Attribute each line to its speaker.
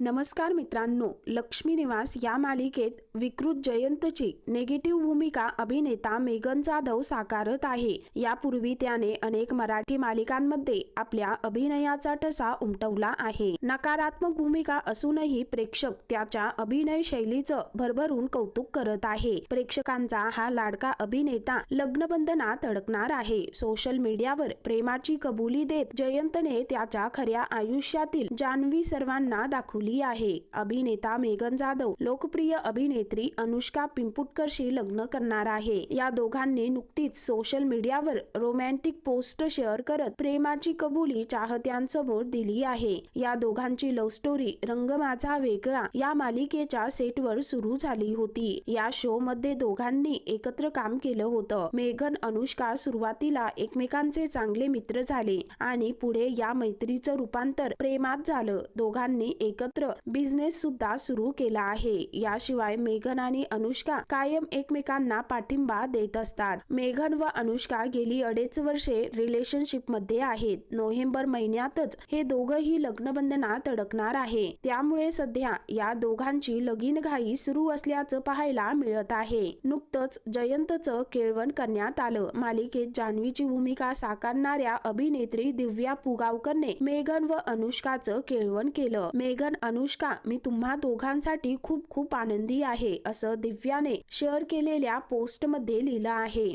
Speaker 1: नमस्कार मित्रांनो लक्ष्मी निवास या मालिकेत विकृत जयंतची निगेटिव्ह भूमिका अभिनेता मेघन जाधव साकारत आहे. यापूर्वी त्याने अनेक मराठी मालिकांमध्ये आपल्या अभिनयाचा ठसा उमटवला आहे. नकारात्मक भूमिका असूनही प्रेक्षक त्याच्या अभिनय शैलीचं भरभरून कौतुक करत आहे. प्रेक्षकांचा हा लाडका अभिनेता लग्नबंधनात अडकणार आहे. सोशल मीडियावर प्रेमाची कबुली देत जयंतने त्याच्या खऱ्या आयुष्यातील जान्हवी सर्वांना दाखवली आहे. अभिनेता मेघन जाधव लोकप्रिय अभिनेत्री अनुष्का पिंपुटकरशी लग्न करणार आहे. या दोघांनी नुकतीच सोशल मीडियावर रोमॅन्टिक पोस्ट शेअर करत प्रेमाची कबुली चाहत्यांसमोर दिली आहे. या दोघांची लव्ह स्टोरी रंग माझा वेगळा या मालिकेच्या सेटवर सुरू झाली होती. या शो मध्ये दोघांनी एकत्र काम केलं होतं. मेघन अनुष्का सुरुवातीला एकमेकांचे चांगले मित्र झाले आणि पुढे या मैत्रीचं रूपांतर प्रेमात झालं. दोघांनी एकत्र बिझनेस सुद्धा सुरू केला आहे. याशिवाय मेघन आणि अनुष्का कायम एकमेकांना पाठिंबा देत असतात. मेघन व अनुष्का गेली अडीच वर्षे रिलेशनशिपमध्ये आहेत. नोव्हेंबर महिन्यातच हे दोघंही लग्नबंधनात अडकणार आहे. त्यामुळे सध्या या दोघांची लगीन घाई सुरू असल्याचं पाहायला मिळत आहे. नुकतंच जयंतचं केळवण करण्यात आलं. मालिकेत जान्हवीची भूमिका साकारणाऱ्या अभिनेत्री दिव्या पुगावकरने मेघन व अनुष्काचं केळवण केलं. मेघन अनुष्का मी तुम्हा दोघांसाठी खूप खूप आनंदी आहे असं दिव्याने शेअर केलेल्या पोस्टमध्ये लिहिलं आहे.